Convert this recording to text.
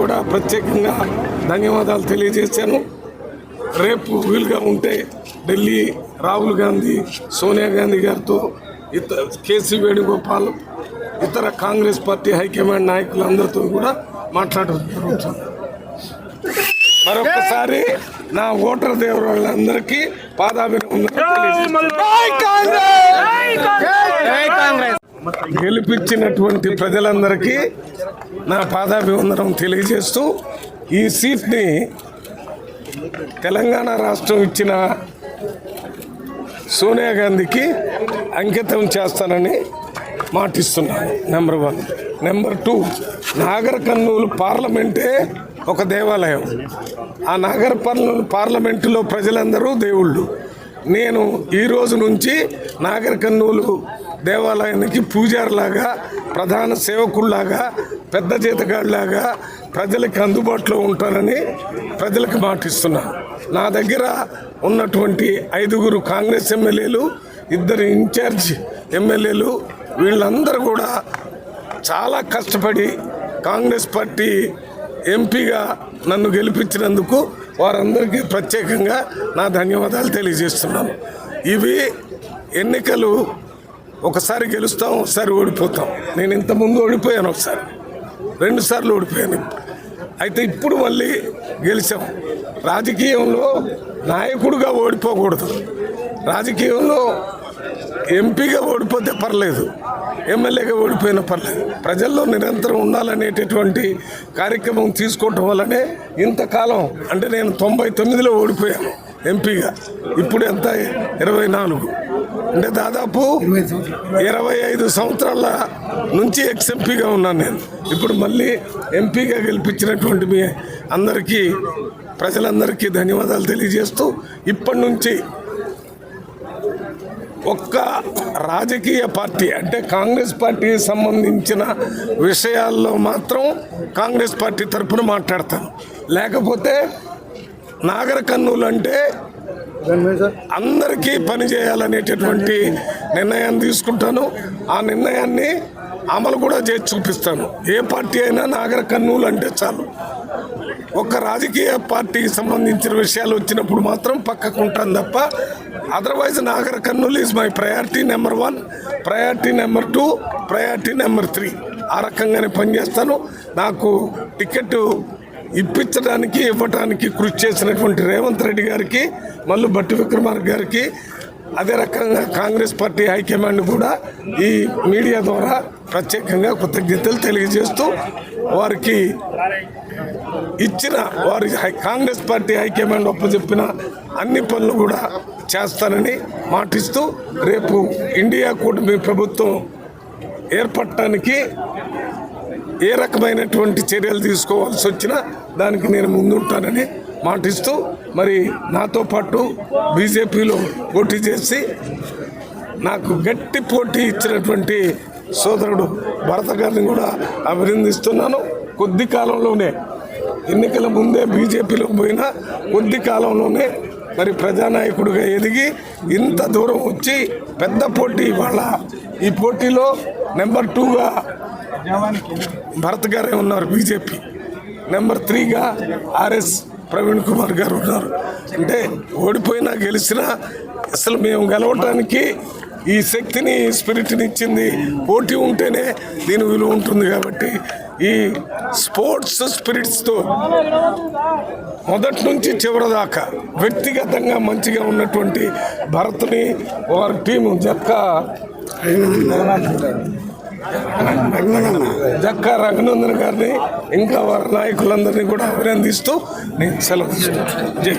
కూడా ప్రత్యేకంగా ధన్యవాదాలు తెలియజేశాను. రేపు వీలుగా ఉంటే ఢిల్లీ రాహుల్ గాంధీ సోనియా గాంధీ గారితో ఇతర కేసీ వేణుగోపాల్ ఇతర కాంగ్రెస్ పార్టీ హైకమాండ్ నాయకులందరితో కూడా మాట్లాడడం జరుగుతుంది. మరొకసారి నా ఓటర్ దేవుళ్ళందరికీ తెలియజేస్తున్నాను. గెలిపించినటువంటి ప్రజలందరికీ నా పాదాభివందనం తెలియజేస్తూ ఈ సీట్ని తెలంగాణ రాష్ట్రం ఇచ్చిన సోనియా గాంధీకి అంకితం చేస్తానని మాటిస్తున్నాను. Number one number two Nagar Kurnool పార్లమెంటే ఒక దేవాలయం. ఆ నాగర్ కర్నూలు పార్లమెంటులో ప్రజలందరూ దేవుళ్ళు. నేను ఈ రోజు నుంచి నాగర్ కర్నూలు దేవాలయానికి పూజారిలాగా ప్రధాన సేవకుల్లాగా పెద్ద జీతగాడిలాగా ప్రజలకు అందుబాటులో ఉంటానని ప్రజలకు మాటిస్తున్నాను నా దగ్గర ఉన్నటువంటి ఐదుగురు కాంగ్రెస్ ఎమ్మెల్యేలు ఇద్దరు ఇన్ఛార్జ్ ఎమ్మెల్యేలు వీళ్ళందరూ కూడా చాలా కష్టపడి కాంగ్రెస్ పార్టీ ఎంపీగా నన్ను గెలిపించినందుకు వారందరికీ ప్రత్యేకంగా నా ధన్యవాదాలు తెలియజేస్తున్నాను. ఇవి ఎన్నికలు ఒకసారి గెలుస్తాం ఒకసారి ఓడిపోతాం. నేను ఇంతకుముందు ఓడిపోయాను ఒకసారి. రెండుసార్లు ఓడిపోయాను. అయితే ఇప్పుడు మళ్ళీ గెలిచాం. రాజకీయంలో నాయకుడుగా ఓడిపోకూడదు. రాజకీయంలో ఎంపీగా ఓడిపోతే పర్లేదు. ఎమ్మెల్యేగా ఓడిపోయినా పర్లేదు. ప్రజల్లో నిరంతరం ఉండాలనేటటువంటి కార్యక్రమం తీసుకోవటం వల్లనే ఇంతకాలం అంటే నేను తొంభై తొమ్మిదిలో ఓడిపోయాను ఎంపీగా. ఇప్పుడు ఎంత? ఇరవై నాలుగు. అంటే దాదాపు ఇరవై ఐదు సంవత్సరాల నుంచి ఎక్స్ ఎంపీగా ఉన్నాను నేను. ఇప్పుడు మళ్ళీ ఎంపీగా గెలిపించినటువంటి మీ అందరికీ ప్రజలందరికీ ధన్యవాదాలు తెలియజేస్తూ ఇప్పటి నుంచి ఒక్క రాజకీయ పార్టీ అంటే కాంగ్రెస్ పార్టీకి సంబంధించిన విషయాల్లో మాత్రం కాంగ్రెస్ పార్టీ తరఫున మాట్లాడతాను. లేకపోతే నాగర కర్నూలు అంటే అందరికీ పని చేయాలనేటటువంటి నిర్ణయాన్ని తీసుకుంటాను. ఆ నిర్ణయాన్ని అమలు కూడా చేసి చూపిస్తాను. ఏ పార్టీ అయినా నాగర కర్నూలు అంటే చాలు. ఒక రాజకీయ పార్టీకి సంబంధించిన విషయాలు వచ్చినప్పుడు మాత్రం పక్కకు ఉంటాను తప్ప otherwise Nagar Kurnool is my priority number one priority number two priority number three ఆ రకంగానే పనిచేస్తాను. నాకు టికెట్ ఇప్పించడానికి ఇవ్వడానికి కృషి చేసినటువంటి రేవంత్ రెడ్డి గారికి మల్లు భట్టి విక్రమార్క గారికి అదే రకంగా కాంగ్రెస్ పార్టీ హైకమాండ్ కూడా ఈ మీడియా ద్వారా ప్రత్యేకంగా కృతజ్ఞతలు తెలియజేస్తూ వారికి ఇచ్చిన వారి high- Congress party high command ఒప్పచెప్పిన అన్ని పనులు కూడా చేస్తానని మాటిస్తూ రేపు ఇండియా కూటమి ప్రభుత్వం ఏర్పడటానికి ఏ రకమైనటువంటి చర్యలు తీసుకోవాల్సి వచ్చినా దానికి నేను ముందుంటానని మాటిస్తూ మరి నాతో పాటు బీజేపీలో పోటీ చేసి నాకు గట్టి పోటీ ఇచ్చినటువంటి సోదరుడు భరత గారిని కూడా అభినందిస్తున్నాను. కొద్ది కాలంలోనే ఎన్నికల ముందే బీజేపీలోకి పోయినా కొద్ది కాలంలోనే మరి ప్రజానాయకుడిగా ఎదిగి ఇంత దూరం వచ్చి పెద్ద పోటీ ఇవాళ ఈ పోటీలో నెంబర్ టూగా భరత్ గారే ఉన్నారు బీజేపీ. నెంబర్ త్రీగా ఆర్ఎస్ ప్రవీణ్ కుమార్ గారు ఉన్నారు. అంటే ఓడిపోయినా గెలిచినా అసలు మేము గెలవటానికి ఈ శక్తిని స్పిరిట్ని ఇచ్చింది పోటీ ఉంటేనే దీని విలువ ఉంటుంది కాబట్టి ఈ స్పోర్ట్స్ స్పిరిట్స్తో మొదటి నుంచి చివరి దాకా వ్యక్తిగతంగా మంచిగా ఉన్నటువంటి భరత్ని వారి టీము జక్క జక్కా రఘునందన్ గారిని ఇంకా వారి నాయకులందరినీ కూడా అభినందిస్తూ నేను సెలవు జై